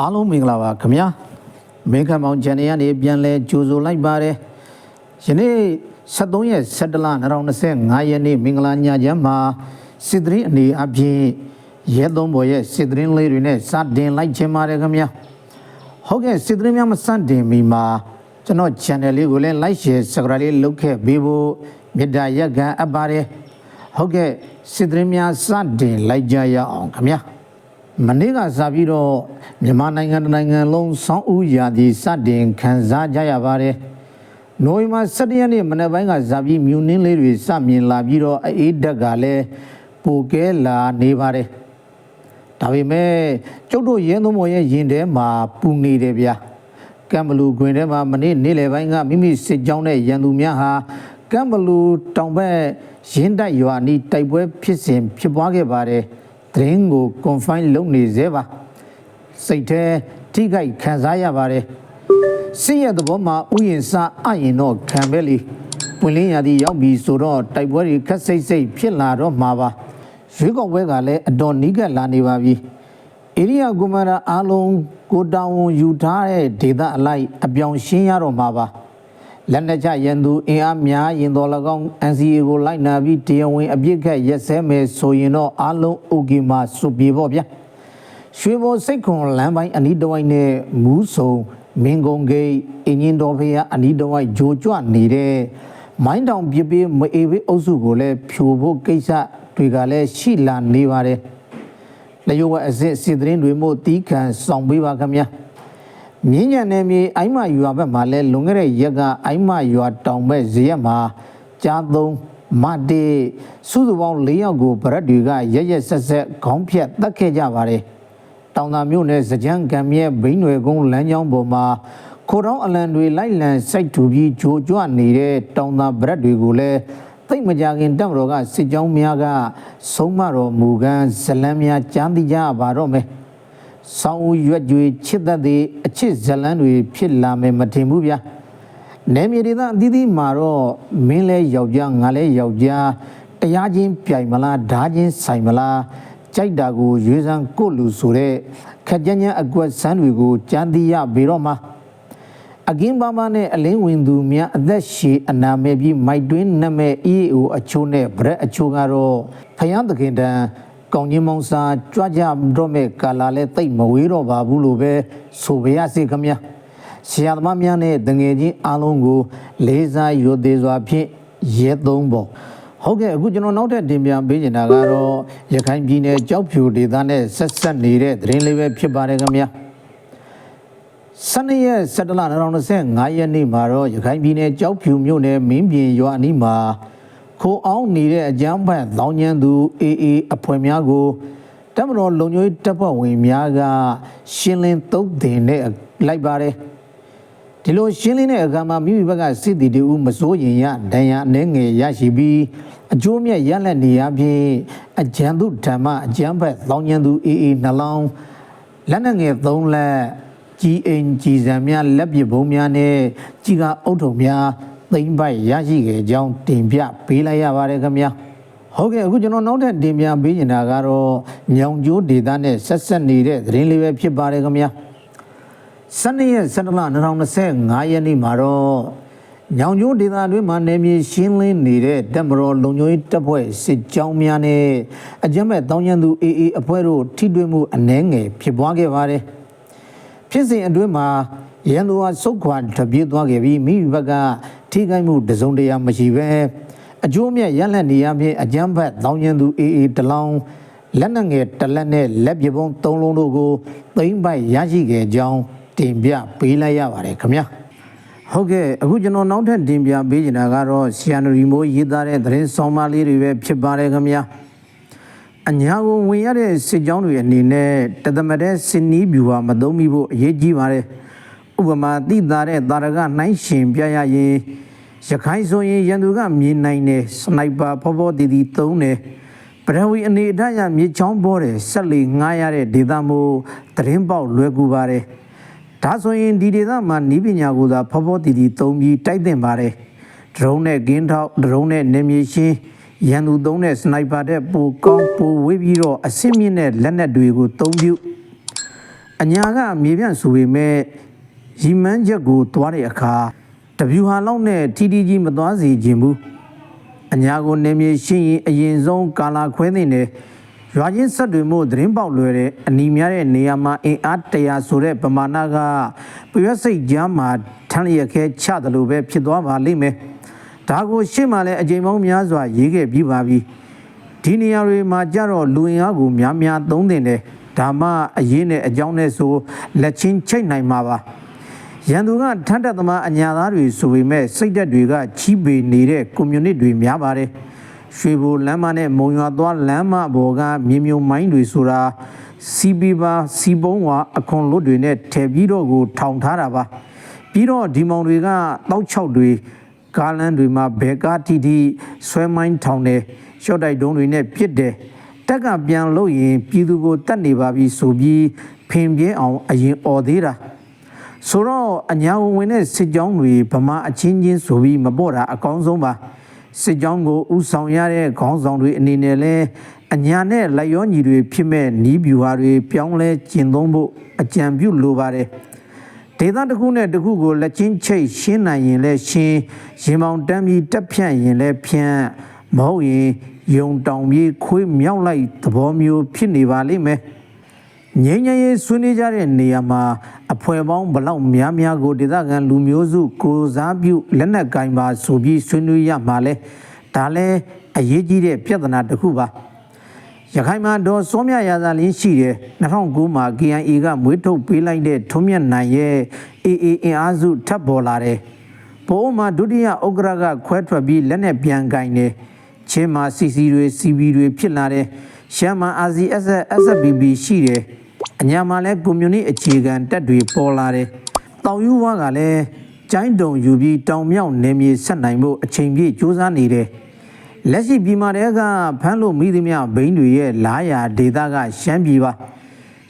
အားလုံးမင်္ဂလာပါခင်ဗျာမင်းခမောင်ချန်နယ်ကနေပြန်လဲကြိုဆိုလိုက်ပါတယ်ယနေ့73ရက်17လ2025ရက်နေ့မင်္ဂလာညချမ်းမှာစစ်တရင်အနေအပြင်ရဲသုံးဘော်ရဲ့စစ်တရင်လေးတွေနဲ့စတင်လိုက်ခြင်းပါတယ်ခင်ဗျာဟုတ်ကဲ့စစ်တရင်များမစတင်မီမှာကျွန်တော် channel လေးကိုလည်း like share subscribe လေးလုပ်ခဲ့ပေးဖို့မေတ္တာရက်ခံအပ်ပါတယ်ဟုတ်ကဲ့စစ်တရင်များစတင်လိုက်ကြရအောင်ခင်ဗျာ မနေ့ကစပြီးတော့မြန်မာနိုင်ငံတစ်နိုင်ငံလုံးဆောင်းဦးရာသီစတင်ခံစားကြရပါတယ်။နိုဝင်ဘာ17ရက်နေ့မနေ့ပိုင်းကစပြီးမြူနင်းလေးတွေစမြင်လာပြီးတော့အေးဓာတ်ကလည်းပိုကဲလာနေပါတယ်။ဒါပေမဲ့ကျုပ်တို့ရင်းသုံးမော်ရဲ့ရင်ထဲမှာပူနေတယ်ဗျာ။ကမ်ဘလူခွင်ထဲမှာမနေ့နေ့လယ်ပိုင်းကမိမိစစ်ကြောင်းတဲ့ရန်သူများဟာကမ်ဘလူတောင်ဘက်ရင်းတိုက်ရွာနီးတိုက်ပွဲဖြစ်စဉ်ဖြစ်ပွားခဲ့ပါတယ်။ သတင်းကို confine လုပ်နေသေးပါစိတ်แท้ထိခိုက်ခံစားရပါတယ်စစ်ရဲ့သဘောမှာဥယျာဉ်စအရင်တော့ခံပဲလေပွင့်လင်းရာသီရောက်ပြီဆိုတော့တိုက်ပွဲတွေခက်စိတ်စိတ်ဖြစ်လာတော့မှာပါရွေးကောက်ပွဲကလည်းအတော်နီးကပ်လာနေပါပြီဧရိယာကွန်မန်ဒါအားလုံးကိုတောင်းဝန်ယူထားတဲ့ဒေသအလိုက်အပြောင်ရှင်းရတော့မှာပါ လက်နက်ချရန်သူအင်အားများရင်တော်၎င်း NCA ကိုလိုက်နာပြီးတရားဝင်အပြစ်ခတ်ရက်စဲမယ်ဆိုရင်တော့အားလုံး okay မှာစုပြေပေါ့ဗျာရွှေဘော်စိတ်ခွန်လမ်းပိုင်းအနီးတစ်ဝိုက်နဲ့မူးဆုံမင်းကုန်းဂိတ်အင်းရင်တော်ဖေးအနီးတစ်ဝိုက်ဂျိုကြွနေတဲ့မိုင်းတောင်ပြပြမအေးဘေးအုပ်စုကိုလည်းဖြိုဖို့ကိစ္စတွေကလည်းရှိလာနေပါတယ်လျှို့ဝှက်အစစ်စစ်သတင်းတွေမို့တီးခံဆောင်ပေးပါခင်ဗျာ မြင်းညံနယ်မြေအိုင်းမရွာဘက်မှာလဲလွန်ခဲ့တဲ့ရက်ကအိုင်းမရွာတောင်ဘက်ဇရက်မှာကြားသုံးမတေစုစုပေါင်း၄ယောက်ကိုဗရက်တွေကရရက်ဆက်ဆက်ခေါင်းဖြတ်တတ်ခဲ့ကြပါတယ်။တောင်သာမြို့နယ်စကြံကံမြဲဘိန်းွယ်ကုန်းလမ်းကြောင်းပေါ်မှာခိုတောင်းအလံတွေလိုက်လံစိုက်ထူပြီးဂျိုကြွနေတဲ့တောင်သာဗရက်တွေကိုလည်းသိမ့်မကြခင်တပ်မတော်ကစစ်ကြောင်းများကဆုံးမတော်မူကန်ဇလံများကြမ်းသိကြပါတော့မယ်။ ဆောင်းဦးရွက်ကြွေချစ်သက်တဲ့အချစ်ဇလန်းတွေဖြစ်လာမယ်မထင်ဘူးဗျာနယ်မြေဒေသအသီးသီးမှာတော့မင်းလဲယောက်ျားငါလဲယောက်ျားတရားချင်းပြိုင်မလားဓာချင်းဆိုင်မလားကြိုက်တာကိုရွေးစမ်းကိုလူဆိုတဲ့ခက်ကြမ်းကြမ်းအကွက်ဆန်းတွေကိုကြမ်းသိရပေတော့မှာအကင်းပါမနဲ့အလင်းဝင်သူများအသက်ရှည်အနာမဲ့ပြီးမိုက်တွင်းနမဲ့ EAO အချိုးနဲ့ဗရက်အချိုးကတော့ဖယန်းသခင်တန် ကောင်းကြီးမောင်စာကြွကြတော့မဲ့ကာလာလဲတိတ်မဝေးတော့ပါဘူးလို့ပဲဆိုပါရစေခမညာဆရာသမားများနဲ့တငယ်ချင်းအားလုံးကို လေးစားရိုသေစွာဖြင့်ရဲသုံးပေါ့ဟုတ်ကဲ့အခုကျွန်တော်နောက်ထပ်တင်ပြပေးချင်တာကတော့ရခိုင်ပြည်နယ်ကြောက်ဖြူဒေသနဲ့ဆက်ဆက်နေတဲ့သတင်းလေးပဲဖြစ်ပါတယ်ခင်ဗျာ12ရက်17လ2025ရက်နေ့မှာတော့ရခိုင်ပြည်နယ်ကြောက်ဖြူမြို့နယ်မင်းပြင်ရွာအနီးမှာ ခိုအောင်နေတဲ့အကြမ်းဖက်လောင်ညံသူ AA အဖွဲ့များကိုတပ်မတော်လုံခြုံရေးတပ်ဖွဲ့ဝင်များကရှင်းလင်းသုတ်တင်နဲ့လိုက်ပါတယ်ဒီလိုရှင်းလင်းတဲ့အခါမှာမိမိဘက်ကစစ်တီတူမစိုးရင်ရဒဏ်ရာအနေငယ်ရရှိပြီးအကျိုးမြတ်ရလက်နေရဖြင့်အကြံသူဓမ္မအကြမ်းဖက်လောင်ညံသူ AA နှလောင်းလက်နက်ငယ်၃လက်ကြီးအိမ်ကြီးစံများလက်ပစ်ဘုံများနဲ့ကြီးကအုတ်ထုံများ သိမ့်ပိုက်ရရှိခဲ့ကြောင်းတင်ပြပေးလိုက်ရပါတယ်ခင်ဗျာဟုတ်ကဲ့အခုကျွန်တော်နောက်ထပ်တင်ပြပေးနေတာကတော့ညောင်ကျိုးဒေသနဲ့ဆက်ဆက်နေတဲ့သတင်းလေးပဲဖြစ်ပါတယ်ခင်ဗျာ12ရက်17လ2025ရက်နေ့မှာတော့ညောင်ကျိုးဒေသအတွင်းမှာနေမြေရှင်းလင်းနေတဲ့တပ်မတော်လုံခြုံရေးတပ်ဖွဲ့စစ်ကြောင်းများနဲ့အကြမ်းမဲ့တောင်းကျမ်းသူ AA အဖွဲ့တို့ထိတွေ့မှုအနှဲငယ်ဖြစ်ပွားခဲ့ပါတယ်။ဖြစ်စဉ်အတွင်းမှာရန်သူဟာစုတ်ခွာတပြေးသွားခဲ့ပြီးမိမိဘက်က ထိခိုက်မှုတစုံတရာမရှိဘဲအကျိုးမြတ်ရလက်နေရဖြင့်အကြမ်းဖက်တောင်းကျမ်းသူ AA တလောင်းလက်နက်ငယ်တစ်လက်နဲ့လက်ပြပုံးသုံးလုံးတို့ကိုသိမ့်ပိုက်ရရှိခဲ့ကြောင်းတင်ပြပေးလိုက်ရပါတယ်ခင်ဗျာ။ဟုတ်ကဲ့အခုကျွန်တော်နောက်ထပ်တင်ပြပေးချင်တာကတော့ဆီယန်ရီမိုးရေးသားတဲ့သတင်းဆောင်မလေးတွေပဲဖြစ်ပါတယ်ခင်ဗျာအညာကိုဝင်ရတဲ့စစ်ကြောင်းတွေအနေနဲ့တသမတဲ့စင်နီးဗျူဟာမသုံးမိဖို့အရေးကြီးပါတယ်ဥပမာတိသားတဲ့တာရကနှိုင်းရှင်ပြရရင် ရခိုင်ဆိုရင်ရန်သူကမြင်နိုင်တယ်စနိုက်ပါဖောဖောတီတီသုံးတယ်ပရဝီအနေအထားရမြေချောင်းပေါ်တယ်ဆက်လီငားရတဲ့ဒေသမို့သတင်းပေါက်လွယ်ကူပါတယ်ဒါဆိုရင်ဒီဒေသမှာနီးပညာကိုသာဖောဖောတီတီသုံးပြီးတိုက်တင်ပါတယ်ဒရုန်းနဲ့ကင်းထောက်ဒရုန်းနဲ့နေမြေရှင်းရန်သူသုံးတဲ့စနိုက်ပါတဲ့ပိုကောင်းပိုဝေးပြီးတော့အစစ်မြင့်တဲ့လက်နက်တွေကိုသုံးပြုအညာကမြေပြန့်ဆိုပေမဲ့ရီမန်းချက်ကိုသွားတဲ့အခါ တဗျူဟာလောက်နဲ့ထီထီကြီးမသွားစေခြင်းဘူးအညာကိုနေမြေရှင်းရင်အရင်ဆုံးကာလာခွဲသိနေရွာချင်းဆက်တွေမို့သတင်းပေါက်လွယ်တဲ့အနီများတဲ့နေရာမှာအင်အားတရာဆိုတဲ့ပမာဏကပြရွက်စိတ်ကြားမှာထမ်းရခဲချတယ်လို့ပဲဖြစ်သွားပါလိမ့်မယ်ဒါကိုရှင်းမှလည်းအကြိမ်ပေါင်းများစွာရေးခဲ့ပြီးပါပြီဒီနေရာတွေမှာကြတော့လူအင်အားကိုများများသုံးတင်တယ်ဒါမှအရေးနဲ့အကြောင်းနဲ့ဆိုလက်ချင်းချိတ်နိုင်မှာပါ ရန်သူကထန်းတက်သမားအညာသားတွေဆိုပေမဲ့စိတ်သက်တွေကချီးပေနေတဲ့ကွန်မြူနစ်တွေများပါတယ်။ရွှေဘိုလမ်းမနဲ့မုံရွာသွားလမ်းမဘော်ကမြေမြုံမိုင်းတွေဆိုတာစီပီပါစီပုံးဝါအခွန်လွတ်တွေနဲ့ထည့်ပြီးတော့ကိုထောင်ထားတာပါ။ပြီးတော့ဒီမောင်တွေကတောက်ချောက်တွေကားလန်းတွေမှာဘဲကားတီတီဆွဲမိုင်းထောင်တယ်ရှော့တိုက်တုံးတွေနဲ့ပြစ်တယ်တက်ကပြန်လို့ရင်ပြည်သူကိုတတ်နေပါပြီဆိုပြီးဖင်ပြဲအောင်အရင်អော်သေးတာ ဆိုတော့အညာဝင်ဝင်တဲ့စစ်ကြောင်းတွေဗမာအချင်းချင်းဆိုပြီးမပေါ့တာအကောင်းဆုံးပါစစ်ကြောင်းကိုဥဆောင်ရတဲ့ခေါင်းဆောင်တွေအနေနဲ့လဲအညာနဲ့လက်ရောညီတွေဖြစ်မဲ့နီးဗျူဟာတွေပြောင်းလဲကျင့်သုံးဖို့အကြံပြုလိုပါတယ်ဒေသတစ်ခုနဲ့တစ်ခုကိုလက်ချင်းချိတ်ရှင်းနိုင်ရင်လဲရှင်းရင်မောင်တမ်းပြီးတက်ဖြန့်ရင်လဲဖြန့်မဟုတ်ရင်ယုံတောင်ပြေးခွေးမြောက်လိုက်သဘောမျိုးဖြစ်နေပါလိမ့်မယ် ငင်းငယ်ရေးဆွေးနွေးကြတဲ့နေရာမှာအဖွဲ့ပေါင်းဘလောက်များများကိုဒေသခံလူမျိုးစုကိုစားပြုလက်နက်ကင်ပါဆိုပြီးဆွေးနွေးရမှာလဲဒါလဲအရေးကြီးတဲ့ပြဿနာတစ်ခုပါရခိုင်မှာတော့စောမြရာသာလင်းရှိတယ်2009မှာ KIA ကမွေးထုတ်ပေးလိုက်တဲ့ထုံးမြတ်နိုင်ရဲ့ AA အင်အားစုထပ်ပေါ်လာတယ်ပိုးမှာဒုတိယဥက္ကရာကခွဲထွက်ပြီးလက်နဲ့ပြန်ကင်တယ်ချင်းမှာ CC တွေ CB တွေဖြစ်လာတယ်ရှမ်းမှာ RCS SFBB ရှိတယ် အညာမှာလည်းကွန်မြူနတီအခြေခံတက်တွေပေါ်လာတယ်တောင်ယူဝါကလည်းကျိုင်းတုံယူပြီးတောင်မြောက်နေမြေဆက်နိုင်ဖို့အချိန်ပြည့်စူးစမ်းနေတယ်လက်ရှိပြည်မာတဲ့ကဖမ်းလို့မိသမျှဘိန်းတွေရဲ့လာယာဒေတာကရှမ်းပြည်ပါ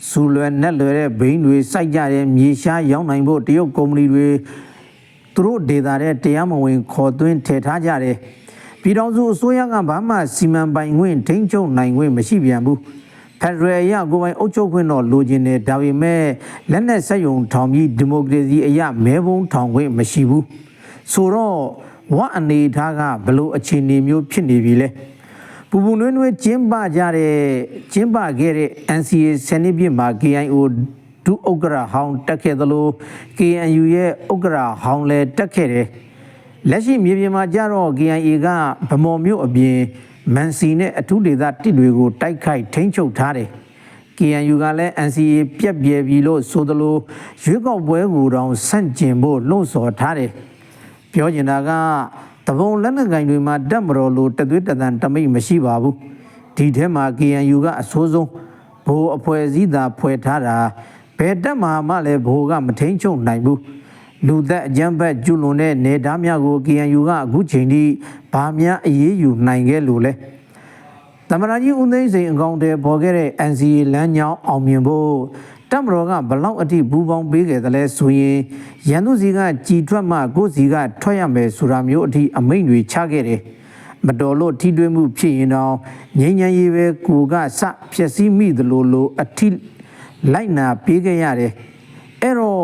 စူလွယ်နဲ့လွယ်တဲ့ဘိန်းတွေစိုက်ကြတဲ့မြေရှားရောင်းနိုင်ဖို့တရုတ်ကုမ္ပဏီတွေသူတို့ဒေတာတဲ့တရားမဝင်ခေါ်သွင်းထည့်ထားကြတယ်ပြည်တော်စုအစိုးရကဘာမှစီမံပိုင်ခွင့်ထိန်းချုပ်နိုင်ခွင့်မရှိပြန်ဘူး ဖက်ဒရယ်အရကိုယ်ပိုင်အုပ်ချုပ်ခွင့်တော့လိုချင်တယ်ဒါပေမဲ့လက်နက်ဆက်ယုံထောင်ပြီးဒီမိုကရေစီအရမဲဘုံထောင်ခွင့်မရှိဘူးဆိုတော့ဝအနေထားကဘလို့အခြေအနေမျိုးဖြစ်နေပြီလဲပူပူနွေးနွေးကျင်းပကြတဲ့ကျင်းပခဲ့တဲ့ NCA ဆယ်နှစ်ပြည့်မှာ KIO ဒုဥက္ကရာဟောင်းတက်ခဲ့သလို KNU ရဲ့ဥက္ကရာဟောင်းလည်းတက်ခဲ့တယ်လက်ရှိမြေပြင်မှာကြတော့ KIA ကဗမော်မြို့အပြင် မန်စီနဲ့အထူးဒေသတစ်တွေကိုတိုက်ခိုက်ထိန်းချုပ်ထားတယ် KNU ကလည်း NCA ပြက်ပြဲပြီလို့ဆိုသလိုရွေးကောက်ပွဲကိုတောင်ဆန့်ကျင်ဖို့လှုံ့ဆော်ထားတယ်ပြောချင်တာကတပုံလက်နက်ကင်တွေမှာတက်မတော်လို့တသွေးတသံတမိတ်မရှိပါဘူးဒီထဲမှာ KNU ကအဆိုးဆုံးဘိုးအဖွဲ့အစည်းသာဖွဲ့ထားတာဘယ်တက်မှာမှလည်းဘိုးကမထိန်ချုပ်နိုင်ဘူး လူသက်အကြမ်းဖက်ကျူလွန်တဲ့နေသားများကို KNU ကအခုချိန်ထိဗာများအရေးယူနိုင်ခဲ့လို့လဲသမရာကြီးဦးသိန်းစိန်အကောင့်တွေပေါ်ခဲ့တဲ့ NCA လမ်းကြောင်းအောင်မြင်ဖို့တပ်မတော်ကဘလောက်အထိဘူပေါင်းပေးခဲ့သလဲဆိုရင်ရန်သူစီကကြည်ထွက်မှကိုယ်စီကထွက်ရမယ်ဆိုတာမျိုးအထိအမိန့်တွေချခဲ့တယ်မတော်လို့ထိတွေ့မှုဖြစ်ရင်တော့ငြိမ်းချမ်းရေးပဲကိုကစဖြစ်စည်းမိသလိုလိုအထိလိုက်နာပေးခဲ့ရတယ် အဲ့တော့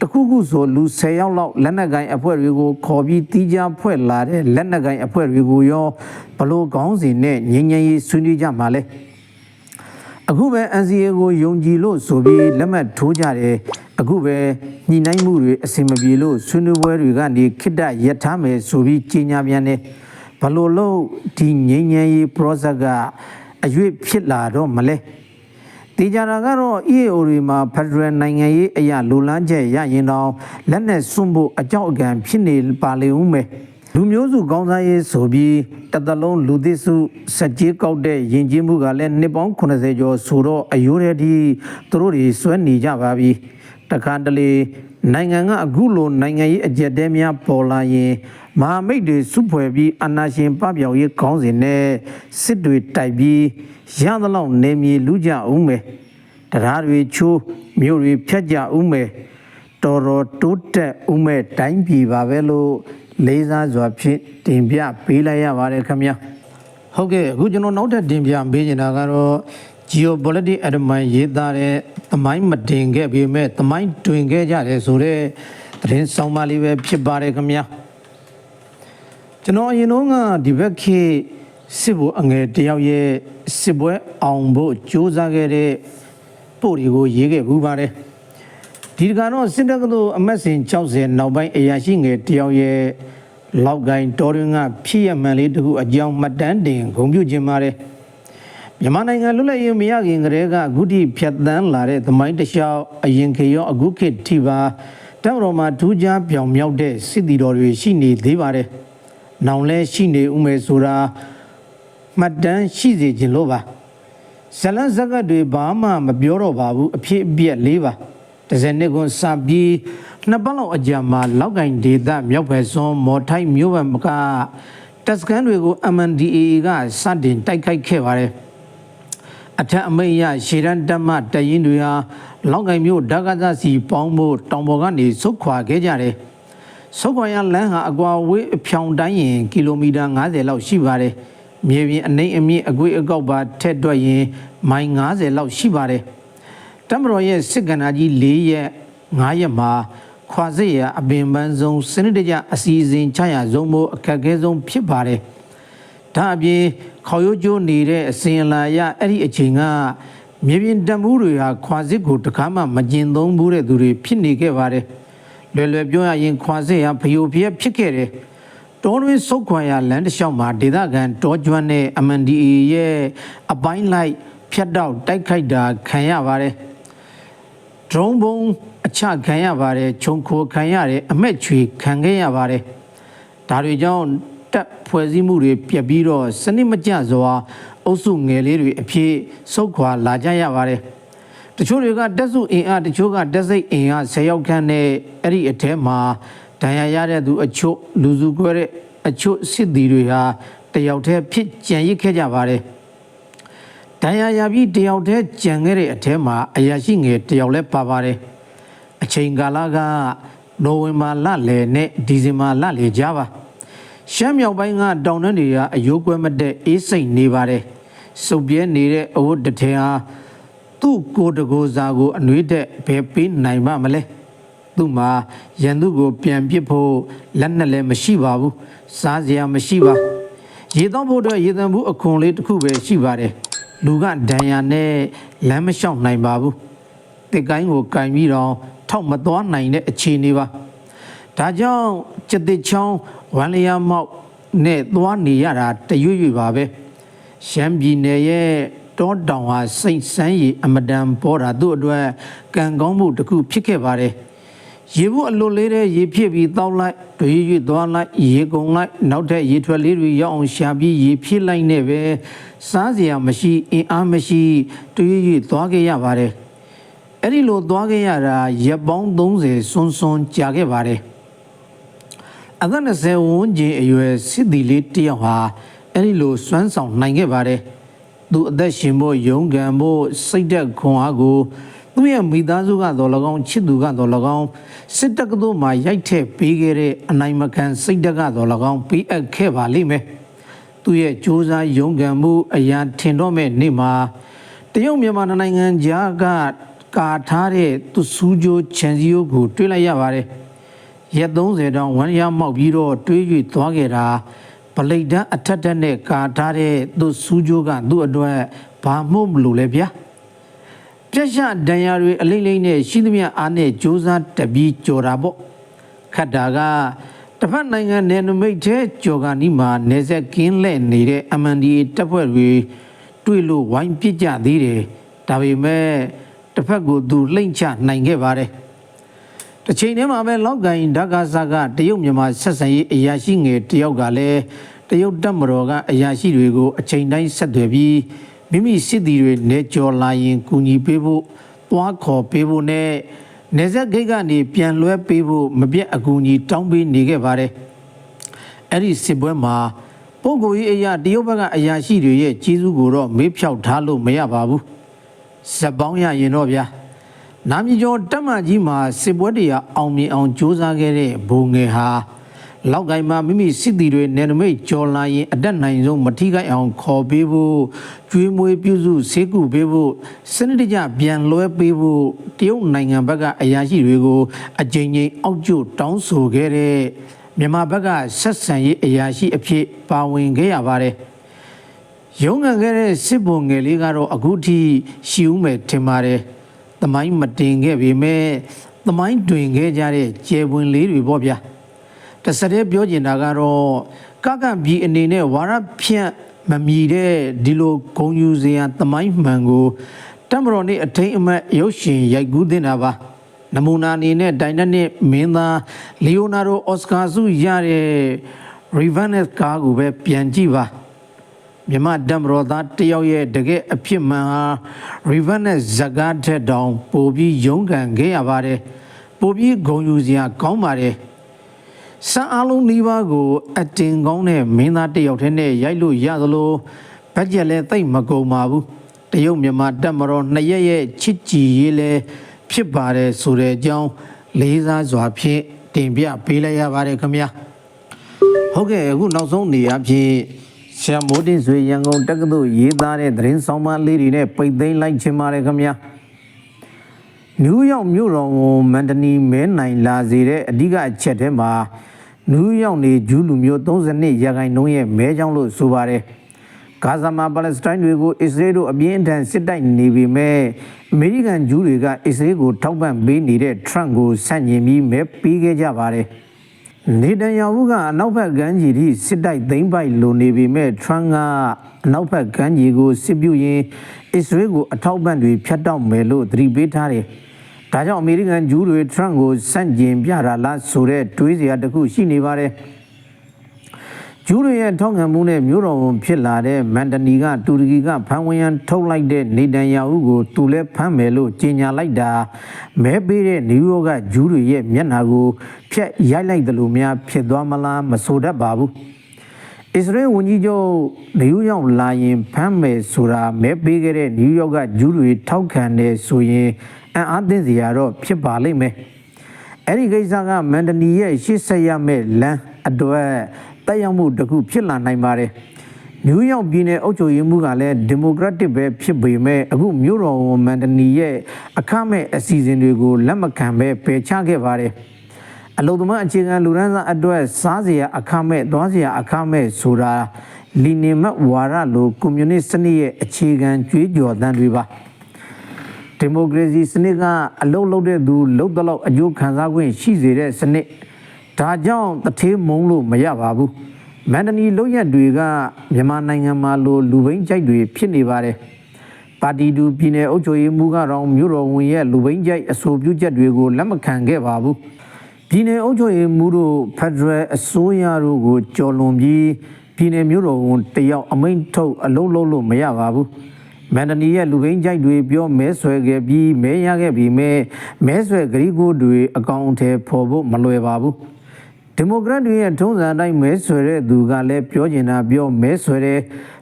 တခုခုဆိုလူ10ယောက်လောက်လက်နက်ကိုင်အဖွဲ့တွေကိုခေါ်ပြီးတီးခြားဖွဲ့လာတဲ့လက်နက်ကိုင်အဖွဲ့တွေကိုရောဘလို့ကောင်းစီနဲ့ငြိမ်းချမ်းရေးဆွေးနွေးကြမှာလဲအခုပဲ NCA ကိုယုံကြည်လို့ဆိုပြီးလက်မှတ်ထိုးကြတယ်အခုပဲညှိနှိုင်းမှုတွေအဆင်မပြေလို့ဆွေးနွေးပွဲတွေကနေခိတ္တရက်ထားမယ်ဆိုပြီးကြေညာပြန်တယ်ဘလို့လို့ဒီငြိမ်းချမ်းရေး process ကအရွေ့ဖြစ်လာတော့မလဲ တေချာတာကတော့ EAO တွေမှာ Federal နိုင်ငံရေးအရာလိုလန်းချက်ရရင်တော့လက်နဲ့စွန့်ဖို့အကြောက်အကံဖြစ်နေပါလေဦးမယ်လူမျိုးစုကောင်းစားရေးဆိုပြီးတစ်သလုံးလူသစ်စုစက်ကြီးကောက်တဲ့ယဉ်ကျေးမှုကလည်းနှစ်ပေါင်း80ကျော်ဆိုတော့အယိုးတဲ့ဒီသူတို့တွေစွဲနေကြပါပြီတခါတလေနိုင်ငံကအခုလိုနိုင်ငံရေးအကြက်တဲများပေါ်လာရင်မဟာမိတ်တွေစုဖွဲ့ပြီးအာဏာရှင်ပပျောက်ရေးခေါင်းစဉ်နဲ့စစ်တွေတိုက်ပြီး ရသလောက်နေမြေလူကြအောင်မယ်တရားတွေချိုးမြို့တွေဖြတ်ကြအောင်မယ်တော်တော်တိုးတက်ဦးမဲ့တိုင်းပြည်ပါပဲလို့လေးစားစွာဖြင့်တင်ပြပေးလိုက်ရပါတယ်ခင်ဗျာဟုတ်ကဲ့အခုကျွန်တော်နောက်ထပ်တင်ပြပေးနေတာကတော့ geopolitics အဒမိုင်းရေးသားတဲ့သမိုင်းမတင်ခဲ့ပေမဲ့သမိုင်းတွင်ခဲ့ကြတယ်ဆိုတော့သတင်းဆောင်ပါလေးပဲဖြစ်ပါတယ်ခင်ဗျာကျွန်တော်အရင်တော့ကဒီဘက်ခေတ် စစ်ဘူးအငယ်တယောက်ရဲ့စစ်ပွဲအောင်ဖို့ကြိုးစားခဲ့တဲ့ပို့တွေကိုရေးခဲ့ဘူးပါတယ်ဒီတကတော့စစ်တပ်ကတို့အမတ်စဉ်60နောက်ပိုင်းအရာရှိငယ်တယောက်ရဲ့လောက်ကိုင်းတော်ရင်ကဖြစ်ရမှန်လေးတခုအကြောင်းမှတ်တမ်းတင်ဂုဏ်ပြုခြင်းပါတယ်မြန်မာနိုင်ငံလွတ်လပ်ရေးမရခင်ကတည်းကအခုထိဖြတ်သန်းလာတဲ့သမိုင်းတစ်လျှောက်အရင်ခေတ်ရောအခုခေတ်ထိပါတမတော်မှာထူးခြားပြောင်မြောက်တဲ့စစ်တီတော်တွေရှိနေသေးပါတယ်။နောင်လဲရှိနေဦးမယ်ဆိုတာ မှတ်တမ်းရှိစေခြင်းလို့ပါ။ဇလန်ဇက်ကတ်တွေဘာမှမပြောတော့ပါဘူးအဖြစ်အပျက်လေးပါ။တစ်စနစ်ကွန်စာပြီးနှစ်ပတ်လောက်အကြာမှာလောက်ကင်ဒေသမြောက်ဘက်စွန်းမော်ထိုက်မြို့ဘက်မကတပ်စခန်းတွေကို MNDAA ကစတင်တိုက်ခိုက်ခဲ့ပါတယ်။အထက်အမိတ်ရရှေရန်တမတရင်တွေဟာလောက်ကင်မြို့ဓာကသစီပေါင်းဖို့တောင်ပေါ်ကနေဆုတ်ခွာခဲ့ကြတယ်။ဆုတ်ခွာရလမ်းဟာအကွာဝေးအဖြောင်တိုင်းရင်ကီလိုမီတာ90လောက်ရှိပါတယ်။ မြေပြင်အနှိမ့်အမြင့်အကွေ့အကောက်ပါထက်တွက်ရင်မိုင်90လောက်ရှိပါတယ်။တမတော်ရဲ့စစ်ကဏ္ဍကြီး၄ရက်၅ရက်မှာခွာစစ်ရအပင်ပန်းဆုံးစနစ်တကျအစီအစဉ်ချရဆုံးမို့အခက်အခဲဆုံးဖြစ်ပါတယ်။ဒါအပြင်ခေါရိုးကျိုးနေတဲ့အစဉ်အလာရအဲ့ဒီအချိန်ကမြေပြင်တမှုတွေဟာခွာစစ်ကိုတကားမှမကျင်သုံးဘူးတဲ့သူတွေဖြစ်နေခဲ့ပါတယ်။လွယ်လွယ်ပြောရရင်ခွာစစ်ဟာဖယိုဖျက်ဖြစ်ခဲ့တယ်။ တောတွင်စုတ်ခွာရလမ်းတစ်လျှောက်မှာဒေသခံတောကျွမ်းတဲ့ MNDA ရဲ့အပိုင်းလိုက်ဖြတ်တောက်တိုက်ခိုက်တာခံရပါတယ်။ drone ဘုံအချခံရပါတယ်ခြုံခိုခံရတယ်အမက်ချွေခံခဲ့ရပါတယ်ဒါတွေကြောင့်တက်ဖွဲ့စည်းမှုတွေပြက်ပြီးတော့စနစ်မကျစွာအုပ်စုငယ်လေးတွေအဖြစ်စုတ်ခွာလာကြရပါတယ်တချို့တွေကတက်စုအင်အားတချို့ကတက်စိတ်အင်အား10ယောက်ခန့်နဲ့အဲ့ဒီအထဲမှာ ဒဏ်ရာရတဲ့သူအချို့လူစုခွဲတဲ့အချို့စစ်သည်တွေဟာတယောက်တည်းဖြစ်ကြံရစ်ခဲ့ကြပါတယ်ဒဏ်ရာရပြီးတယောက်တည်းကြံခဲ့တဲ့အထဲမှာအရာရှိငယ်တယောက်လည်းပါပါတယ်အချိန်ကာလကနိုဝင်ဘာလလယ်နဲ့ဒီဇင်ဘာလလယ်ကြားပါရှမ်းမြောက်ပိုင်းကတောင်တန်းတွေကအယိုးကွဲမတဲ့အေးစိတ်နေပါတယ်စုပ်ပြဲနေတဲ့အဝတ်တစ်ထည်ဟာသူ့ကိုယ်တကိုယ်စာကိုအနှွေးတဲ့ဘယ်ပေးနိုင်မှမလဲ သူ့မှာရန်သူကိုပြန်ပစ်ဖို့လက်နဲ့လည်းမရှိပါဘူးစားစရာမရှိပါရေတောက်ဖို့အတွက်ရေတံဘူးအခွန်လေးတစ်ခုပဲရှိပါတယ်လူကဒဏ်ရာနဲ့လမ်းမလျှောက်နိုင်ပါဘူးတစ်ကိုင်းကိုကင်ပြီးတော့ထောက်မသွားနိုင်တဲ့အခြေအနေပါဒါကြောင့်ကျက်တစ်ချောင်းဝမ်လျာမောက်နဲ့သွားနေရတာတရွရွပါပဲရှမ်းပြည်နယ်ရဲ့တောတောင်ဟာစိတ်ဆန်းရည်အမတန်ပေါ်တာသူ့အတွက်ကံကောင်းမှုတစ်ခုဖြစ်ခဲ့ပါတယ် ရေဘူးအလွတ်လေးတဲ့ရေဖြစ်ပြီးတောက်လိုက်တွေရွရွသွားလိုက်ရေကုန်လိုက်နောက်ထပ်ရေထွက်လေးတွေရောက်အောင်ရှာပြီးရေဖြစ်လိုက်နဲ့ပဲစားစရာမရှိအင်အားမရှိတွေရွရွသွားခဲ့ရပါတယ်အဲ့ဒီလိုသွားခဲ့ရတာရက်ပေါင်း30စွန်းစွန်းကြာခဲ့ပါတယ်အသက်20ဝန်းကျင်အရွယ်စစ်သည်လေးတယောက်ဟာအဲ့ဒီလိုစွမ်းဆောင်နိုင်ခဲ့ပါတယ်သူအသက်ရှင်ဖို့ယုံကံဖို့စိတ်သက်ခွန်အားကို သူ့ရဲ့မိသားစုကတော့၎င်းချစ်သူကတော့၎င်းစစ်တပ်ကတို့မှရိုက်ထည့်ပေးခဲ့တဲ့အနိုင်မခံစိတ်တက်ကတော့၎င်းပေးအပ်ခဲ့ပါလိမ့်မယ်သူ့ရဲ့စ조사ယုံကံမှုအရာထင်တော့မဲ့နေ့မှာတရုတ်မြန်မာနိုင်ငံကြားကကာထားတဲ့သူစူးကြိုးခြံစည်းရိုးကိုတွေးလိုက်ရပါတယ်ရက်30တောင်ဝမ်းရမောက်ပြီးတော့တွေး၍သွားခဲ့တာဗလိတ်တန်းအထက်ထက်နဲ့ကာထားတဲ့သူစူးကြိုးကသူ့အတွက်ဘာမှမလို့လဲဗျာ ပြက်ရှဒဏ်ရာတွေအလိမ့်လိမ့်နဲ့ရှိသမျှအားနဲ့စ조사တပြီးကြော်တာပေါ့ခတ်တာကတစ်ဖက်နိုင်ငံနယ်နိမိတ်ထဲကြော်ကနီးမှာနေဆက်ကင်းလဲ့နေတဲ့ MNDA တပ်ဖွဲ့တွေတွေ့လို့ဝိုင်းပစ်ကြသေးတယ်ဒါပေမဲ့တစ်ဖက်ကိုသူလှိမ့်ချနိုင်ခဲ့ပါတယ်တစ်ချိန်တည်းမှာပဲလောက်ကိုင်းဓာကာဆာကတရုတ်မြန်မာဆက်ဆံရေးအရာရှိငယ်တယောက်ကလည်းတရုတ်တပ်မတော်ကအရာရှိတွေကိုအချိန်တိုင်းဆက်သွယ်ပြီး မိမိစစ်သည်တွေနေကြော်လာရင်ကူညီပေးဖို့တွားခေါ်ပေးဖို့နဲ့နေဆက်ဂိတ်ကနေပြန်လွှဲပေးဖို့မပြတ်အကူအညီတောင်းပေးနေခဲ့ပါတယ်အဲ့ဒီစစ်ပွဲမှာပုဂ္ဂိုလ်ရေးအရာတရုတ်ဘက်ကအရာရှိတွေရဲ့ကြီးစုကိုတော့မေးဖြောက်ထားလို့မရပါဘူးဇက်ပေါင်းရရင်တော့ဗျာနာမည်ကျော်တက်မကြီးမှာစစ်ပွဲတရားအောင်မြင်အောင်စ조사ခဲ့တဲ့ဘုံငယ်ဟာ လောက်ကိုင်းမှာမိမိစစ်တီတွေနယ်နိမိတ်ကျော်လာရင်အတက်နိုင်ဆုံးမထိခိုက်အောင်ခေါ်ပေးဖို့ကျွေးမွေးပြုစုဆေးကုပေးဖို့စနစ်တကျပြန်လွှဲပေးဖို့တရုတ်နိုင်ငံဘက်ကအရာရှိတွေကိုအကြိမ်ကြိမ်အောက်ကျတောင်းဆိုခဲ့တဲ့မြန်မာဘက်ကဆက်ဆံရေးအရာရှိအဖြစ်ပါဝင်ခဲ့ရပါတယ်။ရုံးငံခဲ့တဲ့စစ်ဘုံငယ်လေးကတော့အခုထိရှိဦးမယ်ထင်ပါတယ်။သမိုင်းမတင်ခဲ့ပေမဲ့သမိုင်းတွင်ခဲ့ကြတဲ့ကျယ်ပွင်လေးတွေပေါ့ဗျာ။ တစ်စက်တည်းပြောကျင်တာကတော့ကကပြည်အနေနဲ့ဝါရဖြန့်မမီတဲ့ဒီလိုဂုံယူစရာသမိုင်းမှန်ကိုတမတော်နဲ့အထိန်အမတ်ရုပ်ရှင်ရိုက်ကူးတင်တာပါနမူနာအနေနဲ့ဒိုင်နမစ်မင်းသားလီယိုနာဒိုအော်စကာဆုရတဲ့ Revenant ကားကိုပဲပြန်ကြည့်ပါမြမတမတော်သားတယောက်ရဲ့တကယ်အဖြစ်မှန်ဟာ Revenant ဇကားထက်တောင် ပိုပြီးရုန်းကန်ခဲ့ရပါတယ်ပိုပြီးဂုံယူစရာကောင်းပါတယ် စံအလုံးနီးပါးကို အတင်ကောင်းတဲ့မင်းသားတစ်ယောက်တည်းနဲ့ရိုက်လို့ရသလိုဘတ်ဂျက်လည်းသိပ်မကုန်ပါဘူးတရုတ်မြန်မာတက်မတော်နှစ်ရက်ရဲ့ချစ်ကြည်ရေးလည်းဖြစ်ပါတယ်ဆိုတဲ့အကြောင်းလေးစားစွာဖြင့်တင်ပြပေးလိုက်ရပါတယ်ခင်ဗျာဟုတ်ကဲ့အခုနောက်ဆုံးနေရာဖြင့်ဆရာမိုးတင်ဆွေရန်ကုန်တက္ကသိုလ်ရေးသားတဲ့သတင်းဆောင်မလေးတွေနဲ့ပိတ်သိမ်းလိုက်ခြင်းပါတယ်ခင်ဗျာနယူးယောက်မြို့တော်ကိုမန်တနီမဲနိုင်လာစေတဲ့အဓိကအချက်ထဲမှာ နယူးယောက်နေဂျူးလူမျိုး32ရာခိုင်နှုန်းရဲ့မဲကြောင်းလို့ဆိုပါတယ်။ဂါဇာမှာပါလက်စတိုင်းတွေကိုအစ္စရေးတို့အပြင်းအထန်စစ်တိုက်နေပေမဲ့အမေရိကန်ဂျူးတွေကအစ္စရေးကိုထောက်ပံ့ပေးနေတဲ့ထရန့်ကိုဆန့်ကျင်ပြီးမဲပေးခဲ့ကြပါတယ်။နေတန်ယာဟုကအနောက်ဘက်ကမ်းခြေထိစစ်တိုက်သိမ်းပိုက်လိုနေပေမဲ့ထရန့်ကအနောက်ဘက်ကမ်းခြေကိုစစ်ပြုရင်အစ္စရေးကိုအထောက်ပံ့တွေဖျက်တောက်မယ်လို့သတိပေးထားတယ်။ ဒါကြောင့်အမေရိကန်ဂျူးတွေထရန့်ကိုဆန့်ကျင်ပြတာလားဆိုတဲ့တွေးစရာတစ်ခုရှိနေပါတယ်။ဂျူးတွေရဲ့ထောက်ခံမှုနဲ့မြို့တော်ဝန်ဖြစ်လာတဲ့မန်တနီကတူရကီကဖမ်းဝင်ရန်ထုတ်လိုက်တဲ့နေတန်ယာဟုကိုသူလည်းဖမ်းမယ်လို့ကြေညာလိုက်တာမဲပေးတဲ့နယူးယောက်ကဂျူးတွေရဲ့မျက်နှာကိုဖျက်ရိုက်လိုက်တယ်လို့များဖြစ်သွားမလားမဆိုတတ်ပါဘူးအစ္စရေးဝန်ကြီးချုပ်နယူးယောက်လာရင်ဖမ်းမယ်ဆိုတာမဲပေးခဲ့တဲ့နယူးယောက်ကဂျူးတွေထောက်ခံတယ်ဆိုရင် အံ့အားသင့်စရာတော့ဖြစ်ပါလိမ့်မယ်အဲ့ဒီကိစ္စကမန်ဒနီရဲ့ရှေ့ဆက်ရမယ့်လမ်းအတွက်တက်ရောက်မှုတစ်ခုဖြစ်လာနိုင်ပါတယ်။နယူးယောက်ပြည်နယ်အုပ်ချုပ်ရေးမှူးကလည်းဒီမိုကရက်တစ်ပဲဖြစ်ပေမဲ့အခုမြို့တော်ဝန်မန်ဒနီရဲ့အခမဲ့အစီအစဉ်တွေကိုလက်မခံပဲပယ်ချခဲ့ပါတယ်။အလုံသမားအခြေခံလူရန်စာအတွက်စားစရာအခမဲ့သွားစရာအခမဲ့ဆိုတာလီနီမတ်ဝါရလိုကွန်မြူနစ်စနစ်ရဲ့အခြေခံကြွေးကြော်သံတွေပါ။ ဒီမိုကရေစီစနစ်ကအလုတ်လုတ်တဲ့သူလုတ်တလောက်အကျိုးခံစား권ရှိစေတဲ့စနစ်ဒါကြောင့်တထေးမုံလို့မရပါဘူးမန္တနီလုံရက်တွေကမြန်မာနိုင်ငံမှာလိုလူဘိန်းကြိုက်တွေဖြစ်နေပါတယ်ပါတီတူပြည်နယ်အုပ်ချုပ်ရေးမှူးကတော့မြို့တော်ဝင်ရဲ့လူဘိန်းကြိုက်အဆိုပြုချက်တွေကိုလက်မခံခဲ့ပါဘူးပြည်နယ်အုပ်ချုပ်ရေးမှူးတို့ဖက်ဒရယ်အစိုးရတို့ကိုကြော်လွန်ပြီးပြည်နယ်မြို့တော်ဝန်တယောက်အမိန့်ထုတ်အလုံးလုံးလို့မရပါဘူး မန်ဒနီရဲ့လူဘိန်းကြိုက်တွေပြောမဲဆွဲခဲ့ပြီးမဲရခဲ့ပြီးမဲမဲဆွဲဂရီကိုတွေအကောင့်အထည်ဖော်ဖို့မလွယ်ပါဘူးဒီမိုကရက်တွေရဲ့ထုံးစံအတိုင်းမဲဆွဲတဲ့သူကလည်းပြောကျင်တာပြောမဲဆွဲတယ်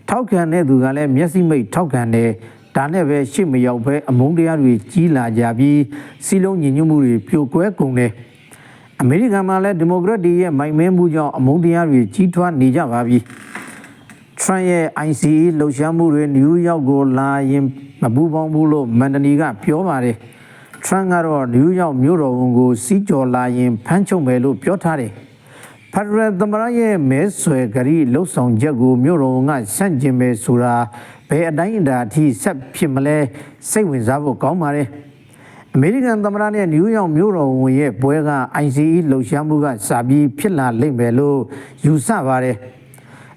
ထောက်ခံတဲ့သူကလည်းမျက်စိမိတ်ထောက်ခံတယ်ဒါနဲ့ပဲရှစ်မရောက်ပဲအမုန်းတရားတွေကြီးလာကြပြီးစီလုံးညင်ညွတ်မှုတွေပြိုကွဲကုန်တယ်အမေရိကန်မှာလည်းဒီမိုကရက်တွေရဲ့မိုင်မဲမှုကြောင့်အမုန်းတရားတွေကြီးထွားနေကြပါပြီ ထရန့်ရဲ့ ICE လှုပ်ရှားမှုတွေနယူးယောက်ကိုလာရင်မပူပေါင်းဘူးလို့မန်ဒနီကပြောပါတယ်ထရန့်ကတော့နယူးယောက်မြို့တော်ဝန်ကိုစီးကြော်လာရင်ဖမ်းချုပ်မယ်လို့ပြောထားတယ်ဖက်ဒရယ်သမရရဲ့မဲဆွယ်ဂရီလှုပ်ဆောင်ချက်ကိုမြို့တော်ကဆန့်ကျင်ပဲဆိုတာဘယ်အတိုင်းအတာအထိဆက်ဖြစ်မလဲစိတ်ဝင်စားဖို့ကောင်းပါတယ်အမေရိကန်သမ္မတနဲ့နယူးယောက်မြို့တော်ဝန်ရဲ့ပွဲက ICE လှုပ်ရှားမှုကစာပြီးဖြစ်လာလိမ့်မယ်လို့ယူဆပါတယ်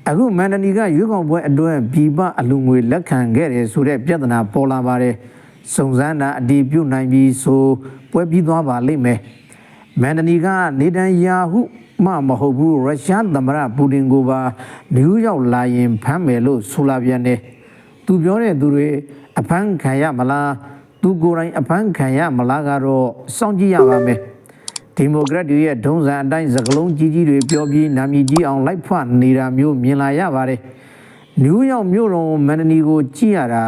အခုမန်ဒနီကရွေးကောက်ပွဲအတွင်းပြည်ပအလူငွေလက်ခံခဲ့တယ်ဆိုတဲ့ပြဿနာပေါ်လာပါတယ်စုံစမ်းတာအတည်ပြုနိုင်ပြီးဆိုပွဲပြီးသွားပါလိမ့်မယ်မန်ဒနီကနေတန်ယာဟုမှမဟုတ်ဘူးရုရှားသမ္မတပူတင်ကိုပါနယူးယောက်လာရင်ဖမ်းမယ်လို့ဆိုလာပြန်တယ်သူပြောတဲ့သူတွေအဖမ်းခံရမလားသူကိုယ်တိုင်အဖမ်းခံရမလားကတော့စောင့်ကြည့်ရပါမယ် ဒီမိုကရက်တွေရဲ့ဒုံးစံအတိုင်းစကလုံးကြီးကြီးတွေပြောပြီးနာမည်ကြီးအောင်လိုက်ဖွနေတာမျိုးမြင်လာရပါတယ်နယူးယောက်မြို့တော်မန်ဒနီကိုကြည့်ရတာ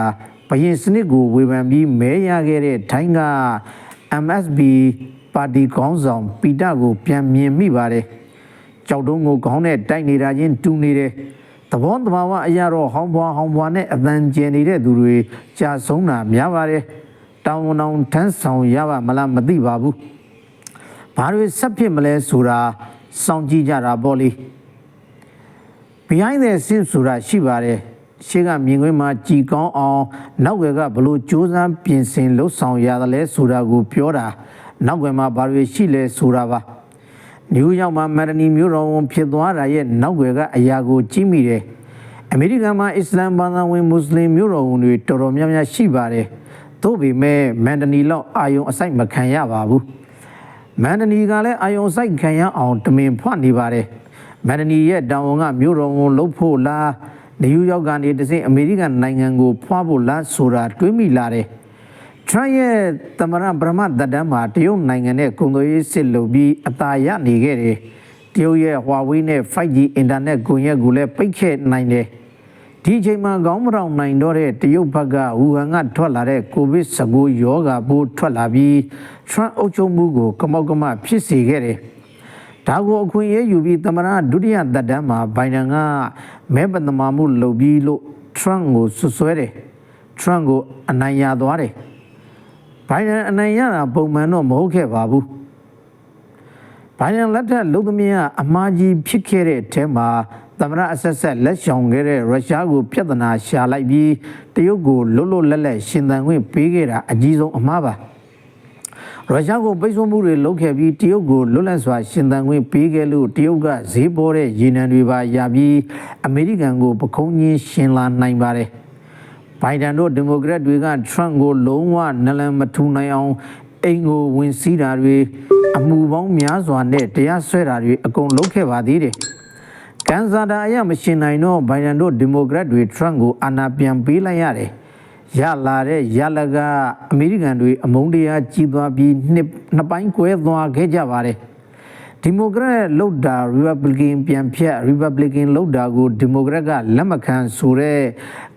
ဘရင်စနစ်ကိုဝေဖန်ပြီးမဲရခဲ့တဲ့ထိုင်းက MSB ပါတီခေါင်းဆောင်ပီတာကိုပြန်မြင်မိပါတယ်ကြောက်တုံးကိုခေါင်းနဲ့တိုက်နေတာချင်းတူနေတယ်သဘောတဘာဝအရာတော့ဟောင်းဘွားဟောင်းဘွားနဲ့အတန်ကျင်နေတဲ့သူတွေကြာဆုံးတာများပါတယ်တောင်းတောင်းထမ်းဆောင်ရပါမလားမသိပါဘူး ဘာတွေဆက်ဖြစ်မလဲဆိုတာစောင့်ကြည့်ကြတာပေါ့လေ behind the scene ဆိုတာရှိပါတယ်ရှေ့ကမြင်ကွင်းမှာကြည်ကောင်းအောင်နောက်ကကဘလို့စူးစမ်းပြင်ဆင်လှုပ်ဆောင်ရတယ်လဲဆိုတာကိုပြောတာနောက်ွယ်မှာဘာတွေရှိလဲဆိုတာပါနယူးယောက်မှာမက်ဒနီမျိုးတော်ဝန်ဖြစ်သွားတာရဲ့နောက်ွယ်ကအရာကိုကြည့်မိတယ်အမေရိကန်မှာအစ္စလမ်ဘာသာဝင်မွတ်စလင်မျိုးတော်ဝန်တွေတော်တော်များများရှိပါတယ်သို့ပေမဲ့မန်ဒနီလောက်အာယုံအဆိုင်မခံရပါဘူး မန်ဒနီကလည်းအာယုံဆိုင်ခံရအောင်တမင်ဖွနေပါတယ်မန်ဒနီရဲ့တောင်ဝန်ကမြို့တော်ကိုလှုပ်ဖို့လားနယူးယောက်ကနေတစင်အမေရိကန်နိုင်ငံကိုဖွာဖို့လားဆိုတာတွေးမိလာတယ်ထရန့်ရဲ့သမရဗြဟ္မသက်တမ်းမှာတရုတ်နိုင်ငံနဲ့ကုန်သွယ်ရေးစစ်လုပ်ပြီးအသာရနေခဲ့တယ်တရုတ်ရဲ့ Huawei နဲ့ 5G အင်တာနက်ကွန်ရက်ကိုလည်းပိတ်ခဲ့နိုင်တယ် ဒီအချိန်မှာခေါင်းမထောင်နိုင်တော့တဲ့တရုတ်ဘက်ကဝူဟန်ကထွက်လာတဲ့ကိုဗစ် -19 ရောဂါပိုးထွက်လာပြီးထရန့်အုပ်ချုပ်မှုကိုကမောက်ကမဖြစ်စေခဲ့တယ်။ဒါကိုအခွင့်အရေးယူပြီးသမ္မတဒုတိယသက်တမ်းမှာဘိုင်ဒန်ကမဲပသမာမှုလုပ်ပြီးလို့ထရန့်ကိုဆွဆွဲတယ်။ထရန့်ကိုအနိုင်ရသွားတယ်။ဘိုင်ဒန်အနိုင်ရတာပုံမှန်တော့မဟုတ်ခဲ့ပါဘူး။ဘိုင်ဒန်လက်ထက်လုံသမီးကအမှားကြီးဖြစ်ခဲ့တဲ့အထဲမှာ သမ္မတအဆက်ဆက်လက်ဆောင်ခဲ့တဲ့ရုရှားကိုပြဿနာရှာလိုက်ပြီးတရုတ်ကိုလွတ်လွတ်လပ်လပ်ရှင်သန်ခွင့်ပေးခဲ့တာအကြီးဆုံးအမှားပါရုရှားကိုပိတ်ဆို့မှုတွေလုပ်ခဲ့ပြီးတရုတ်ကိုလွတ်လပ်စွာရှင်သန်ခွင့်ပေးခဲ့လို့တရုတ်ကဈေးပေါ်တဲ့ရေနံတွေပါရပြီးအမေရိကန်ကိုပခုံးကြီးရှင်လာနိုင်ပါတယ်ဘိုင်ဒန်တို့ဒီမိုကရက်တွေကထရန့်ကိုလုံးဝနလန်မထူနိုင်အောင်အိမ်ကိုဝင်စီးတာတွေအမှုပေါင်းများစွာနဲ့တရားစွဲတာတွေအကုန်လုပ်ခဲ့ပါသေးတယ်။ ကန်ဆာတာအရမရှင်နိုင်တော့ဘိုင်ဒန်တို့ဒီမိုကရက်တွေထရန့်ကိုအာဏာပြန်ပေးလိုက်ရတယ်။ရလာတဲ့ရလကအမေရိကန်တွေအမုန်းတရားကြီးသွားပြီးနှစ်နှစ်ပိုင်းကွဲသွားခဲ့ကြပါတယ်။ဒီမိုကရက်လောက်တာ Republican ပြန်ဖြတ် Republican လောက်တာကိုဒီမိုကရက်ကလက်မခံဆိုတဲ့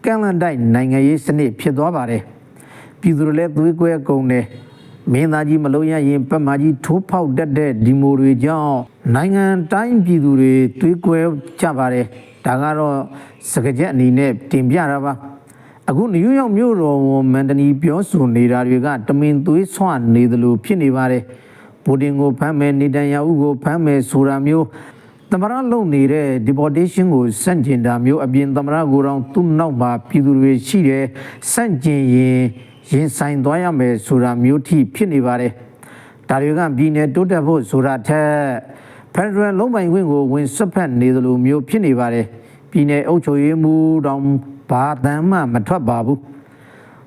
ကန့်လန့်တိုက်နိုင်ငံရေးစနစ်ဖြစ်သွားပါတယ်ပြည်သူတွေလည်းသွေးကွဲကုန်တယ် မင်းသားကြီးမလုံးရရင်ပတ်မကြီးထိုးဖောက်တတ်တဲ့ဒီမိုတွေကြောင့်နိုင်ငံတိုင်းပြည်သူတွေသွေးကွဲကြပါတယ်ဒါကတော့စကားချက်အနေနဲ့တင်ပြတာပါအခုနယူးယောက်မြို့တော်ဝန်မန်တနီပြောဆိုနေတာတွေကတမင်သွေးဆွနေသလိုဖြစ်နေပါတယ်။ပူတင်ကိုဖမ်းမယ်နေတန်ယာဟုကိုဖမ်းမယ်ဆိုတာမျိုးသမရလုံနေတဲ့ deportation ကိုစန့်ကျင်တာမျိုးအပြင်သမရကိုယ်တော်သူ့နောက်မှာပြည်သူတွေရှိတယ်စန့်ကျင်ရင် ရင်ဆိုင်သွားရမယ်ဆိုတာမျိုးထိဖြစ်နေပါတယ်။ဒါတွေကပြည်내တိုးတက်ဖို့ဆိုတာထက်ဖက်ဒရယ်လုံးပိုင်ခွင့်ကိုဝင်ဆွတ်ဖက်နေသလိုမျိုးဖြစ်နေပါတယ်။ပြည်내အုပ်ချုပ်ရေးမှုတောင်ဘာတမ်းမှမထွက်ပါဘူး။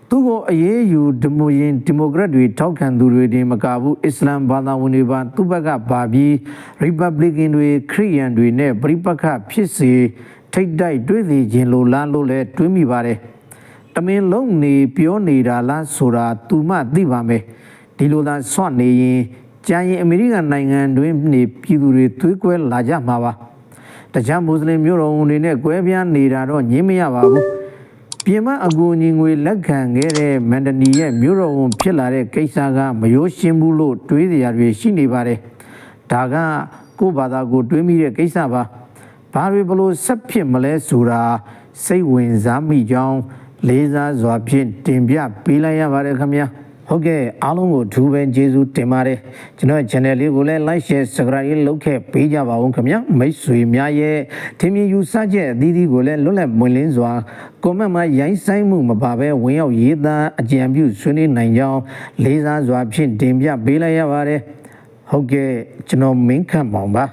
သူကိုအရေးယူဒီမိုရင်ဒီမိုကရက်တွေထောက်ခံသူတွေတင်မကဘူးအစ္စလမ်ဘာသာဝင်တွေပါသူ့ဘက်ကပါပြီးရီပတ်ဘလစ်ကန်တွေခရီးယန်တွေနဲ့ပြိပက္ခဖြစ်စေထိတ်တိုက်တွေးစီခြင်းလိုလားလို့လဲတွေးမိပါတယ်။ တမင်လုံးနေပြောနေတာလားဆိုတာသူမှသိပါမယ်။ဒီလိုသာဆွနေရင်ကြာရင်အမေရိကန်နိုင်ငံတွင်းနေပြည်သူတွေသွေးကွဲလာကြမှာပါ။တခြားမွတ်စလင်မျိုးတော်ဝင်တွေနဲ့ကွဲပြားနေတာတော့ညင်းမရပါဘူး။ပြင်မအကူအညီငွေလက်ခံခဲ့တဲ့မန်ဒနီရဲ့မြို့တော်ဝန်ဖြစ်လာတဲ့ကိစ္စကမရိုးရှင်းဘူးလို့တွေးစရာတွေရှိနေပါတယ်။ဒါကကိုယ့်ဘာသာကိုတွေးမိတဲ့ကိစ္စပါ။ဘာတွေဘလို့ဆက်ဖြစ်မလဲဆိုတာစိတ်ဝင်စားမိကြောင်း လေးစားစွာဖြင့်တင်ပြပေးလိုက်ရပါတယ်ခင်ဗျာ။ဟုတ်ကဲ့အားလုံးကိုဒူပဲကျေးဇူးတင်ပါတယ်ကျွန်တော် channel လေးကိုလည်း like share subscribe လုပ်ခဲ့ပေးကြပါဦးခင်ဗျာမိတ်ဆွေများရဲ့ထင်မြင်ယူဆချက်အသီးသီးကိုလည်းလွတ်လပ်မွင်လင်းစွာ comment မှာရိုင်းဆိုင်မှုမပါဘဲဝင်ရောက်ရေးသားအကြံပြုဆွေးနွေးနိုင်ကြောင်းလေးစားစွာဖြင့်တင်ပြပေးလိုက်ရပါတယ်ဟုတ်ကဲ့ကျွန်တော်မင်းခန့်မောင်ပါ